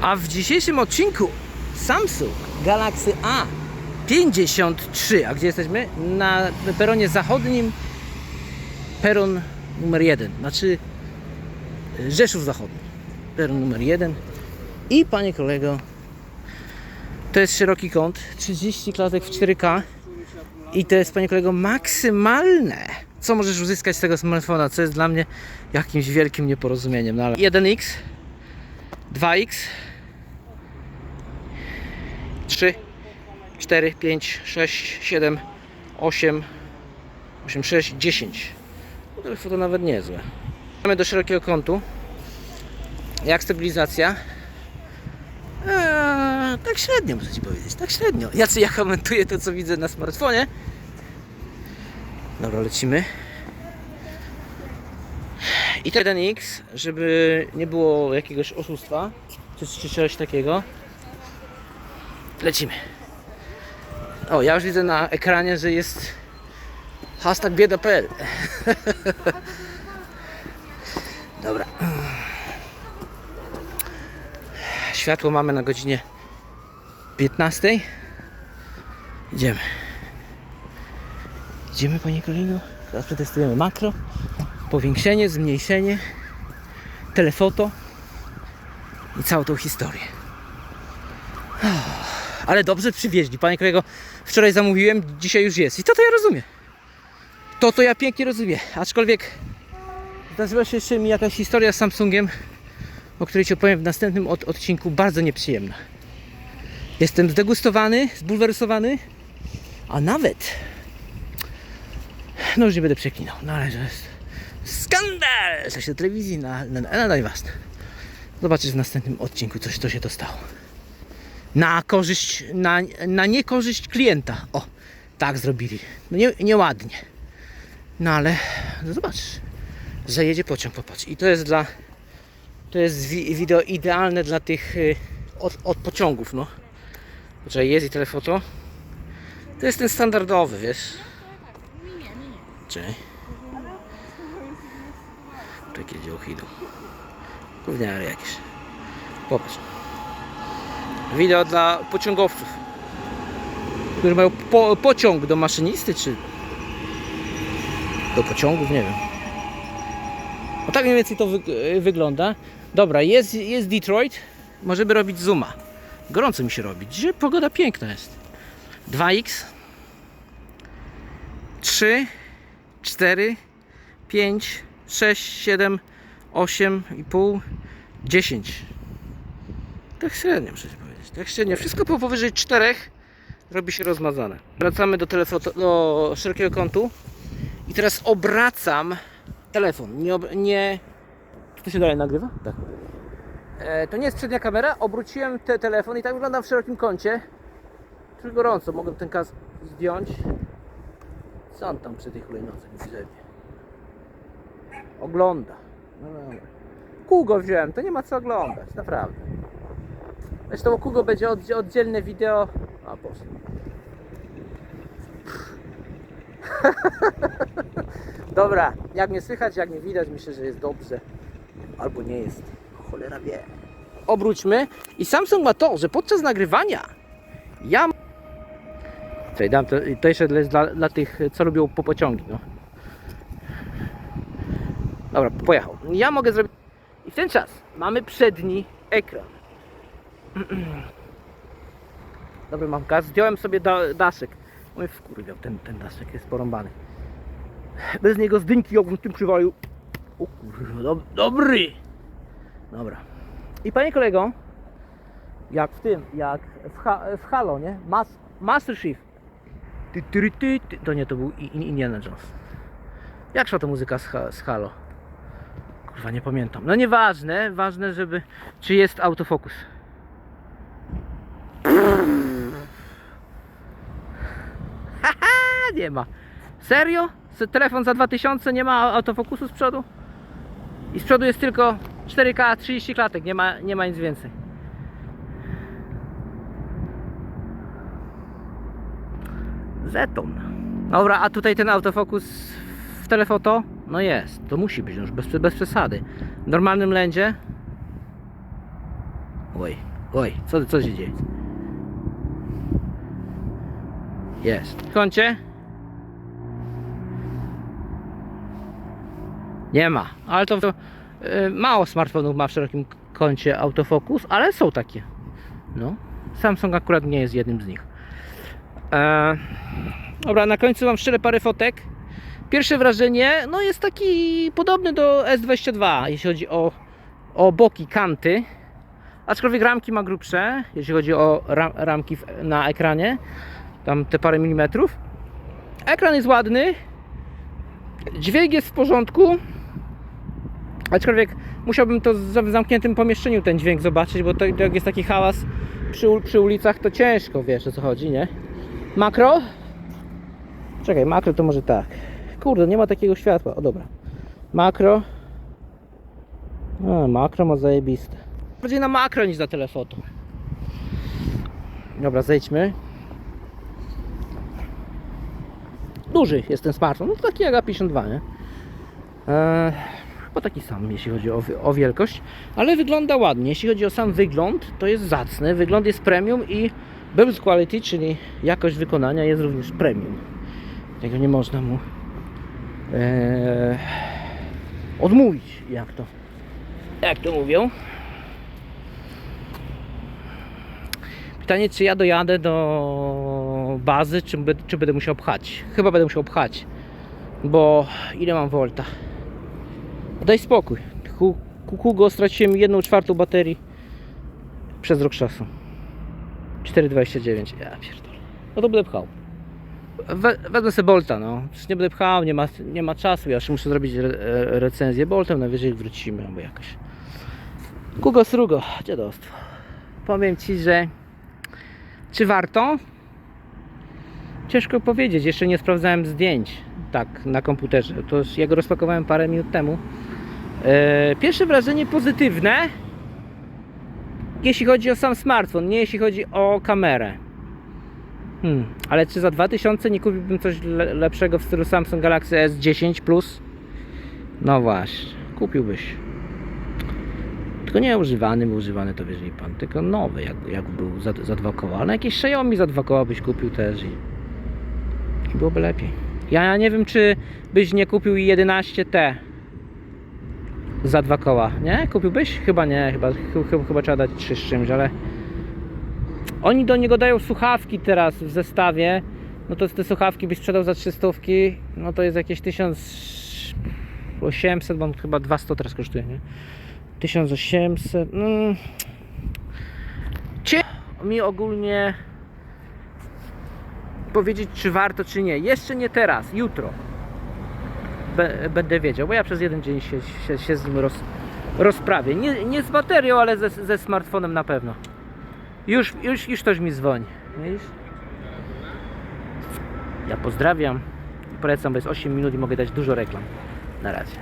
A w dzisiejszym odcinku Samsung Galaxy A 53. A gdzie jesteśmy? Na peronie zachodnim. Peron numer 1. Znaczy Rzeszów Zachodni. Peron numer 1. I panie kolego, to jest szeroki kąt. 30 klatek w 4K. I to jest, panie kolego, maksymalne. Co możesz uzyskać z tego smartfona, co jest dla mnie jakimś wielkim nieporozumieniem. No ale 1x, 2x, 3, 4, 5, 6, 7, 8, 8, 6, 10. No to nawet niezłe. Mamy do szerokiego kątu. Jak stabilizacja? Eee, tak średnio muszę Ci powiedzieć, tak średnio. Jacy ja komentuję to, co widzę na smartfonie. Dobra, lecimy. I ten X, żeby nie było jakiegoś oszustwa, czy, czy czegoś takiego. Lecimy. O, ja już widzę na ekranie, że jest hashtag bieda.pl. Dobra. Światło mamy na godzinie 15. Idziemy. Idziemy, panie kolego. Teraz przetestujemy makro. Powiększenie, zmniejszenie, telefoto i całą tą historię. Ale dobrze przywieźli. Panie kolego, wczoraj zamówiłem, dzisiaj już jest. I to to ja rozumiem. To to ja pięknie rozumiem. Aczkolwiek zdarzyła się jeszcze mi jakaś historia z Samsungiem, o której Ci opowiem w następnym od, odcinku, bardzo nieprzyjemna. Jestem zdegustowany, zbulwersowany, a nawet no już nie będę przeklinał, no ale to jest skandal! Coś do telewizji, na, na, na, na, Zobaczysz w następnym odcinku coś, co się to stało. Na korzyść, na, na niekorzyść klienta. O, tak zrobili. No nie, nieładnie. No ale no zobacz, że jedzie pociąg, popatrz. I to jest dla, to jest wi wideo idealne dla tych y, od, od pociągów, no. Poczekaj, jest i telefoto. To jest ten standardowy, wiesz. Czekaj. Takie działki idą. Gówniary jakieś. Popatrz. Wideo dla pociągowców. Którzy mają po, pociąg do maszynisty, czy do pociągów, nie wiem. No tak mniej więcej to wy, wygląda. Dobra, jest, jest Detroit. Możemy robić zooma. Gorąco mi się robi. Dzisiaj pogoda piękna jest. 2x 3 4 5 6 7 8 i pół 10 tak średnio muszę powiedzieć. Tak średnio. Wszystko po powyżej 4 robi się rozmazane. Wracamy do telefonu do szerokiego kątu. I teraz obracam telefon. Nie, ob- nie czy to się dalej nagrywa? tak. E, to nie jest przednia kamera. Obróciłem te telefon i tak wyglądam w szerokim kącie. Czuć gorąco, mogę ten kas zdjąć. Co on tam przy tej hulajnodze nie grzebie? Ogląda. No dobra. Kugo wziąłem, to nie ma co oglądać, naprawdę. Zresztą o Kugo będzie oddzie- oddzielne wideo. A Boże. Dobra, jak mnie słychać, jak nie widać, myślę, że jest dobrze. Albo nie jest. Cholera wie. Obróćmy. I Samsung ma to, że podczas nagrywania ja Czyli dam to, to jeszcze dla, dla tych, co lubią po pociągi. No. Dobra, pojechał. Ja mogę zrobić. I w ten czas mamy przedni ekran. Dobry mam gaz. Zdjąłem sobie da, daszek. Oj, wkurwiał, ten, ten daszek jest porąbany. Bez niego zdynki ja bym tym przywalił. O kurwa, dob dobry. Dobra. I panie kolego, jak w tym, jak w, ha w Halo, nie? Mas Master Chief. Ty, ty, ty, ty. To nie, to był Indiana Jones. Jak szła ta muzyka z, ha z Halo? Kurwa, nie pamiętam. No nieważne, ważne, żeby... Czy jest autofokus? Haha, nie ma. Serio? Se- Telefon za 2000 nie ma autofokusu z przodu? I z przodu jest tylko 4K 30 klatek, nie ma, nie ma nic więcej. Zeton. Dobra, a tutaj ten autofokus w telefoto? No jest, to musi być już bez, bez przesady. W normalnym lędzie Oj, oj, co, co się dzieje? Jest. W kącie? Nie ma, ale to, to y, mało smartfonów ma w szerokim kącie autofokus, ale są takie. No, Samsung akurat nie jest jednym z nich. E, dobra, na końcu mam szczerze parę fotek. Pierwsze wrażenie, no jest taki podobny do S22, jeśli chodzi o, o boki, kanty. Aczkolwiek ramki ma grubsze, jeśli chodzi o ram, ramki na ekranie. Tam te parę milimetrów. Ekran jest ładny. Dźwięk jest w porządku. Aczkolwiek musiałbym to w zamkniętym pomieszczeniu ten dźwięk zobaczyć, bo to, to jak jest taki hałas przy, przy ulicach, to ciężko wiesz o co chodzi, nie? Makro? Czekaj, makro to może tak. Kurde, nie ma takiego światła. O dobra. Makro. A, makro ma zajebiste. Bardziej na makro niż na telefoto. Dobra, zejdźmy. Duży jest ten smartfon, no taki jak A52, nie? Eee, chyba taki sam, jeśli chodzi o, o wielkość, ale wygląda ładnie. Jeśli chodzi o sam wygląd, to jest zacny. Wygląd jest premium i build quality, czyli jakość wykonania jest również premium. Tego nie można mu eee, odmówić, jak to, jak to mówią. Pytanie, czy ja dojadę do bazy, czy, czy będę musiał pchać. Chyba będę musiał pchać, bo ile mam volta? Daj spokój. Hu- Ku- Hugo straciłem jedną czwartą baterii przez rok czasu. 4,29. Ja pierdolę. No to będę pchał. We, wezmę sobie Bolta, no. Przecież nie będę pchał, nie ma, nie ma czasu. Ja jeszcze muszę zrobić re, e, recenzję Boltem, najwyżej wrócimy albo jakoś. Kugo Srugo, dziadostwo. Powiem Ci, że czy warto? Ciężko powiedzieć, jeszcze nie sprawdzałem zdjęć tak na komputerze. To już ja go rozpakowałem parę minut temu. E, pierwsze wrażenie pozytywne, jeśli chodzi o sam smartfon, nie jeśli chodzi o kamerę. Hmm, ale czy za 2000 nie kupiłbym coś le lepszego w stylu Samsung Galaxy S10 Plus? No właśnie, kupiłbyś. Tylko nie używany, bo używany to wie pan, tylko nowy, jak, jak był za, za dwa koła. Ale jakieś Xiaomi za dwa koła byś kupił też i, i byłoby lepiej. Ja, nie wiem, czy byś nie kupił 11T za dwa koła, nie? Kupiłbyś? Chyba nie, chyba, chyba, chyba trzeba dać 3 z czymś, ale oni do niego dają słuchawki teraz w zestawie. No to te słuchawki byś sprzedał za 300, no to jest jakieś 1800, bo on chyba 200 teraz kosztuje, nie? 1800. Mm. Cie mi ogólnie powiedzieć, czy warto, czy nie. Jeszcze nie teraz, jutro. Be- będę wiedział, bo ja przez jeden dzień się, się, się z nim roz, rozprawię. Nie, nie z baterią, ale ze, ze smartfonem na pewno. Już, już, już ktoś mi dzwoni. Widzisz? Ja pozdrawiam polecam, bo jest 8 minut i mogę dać dużo reklam. Na razie.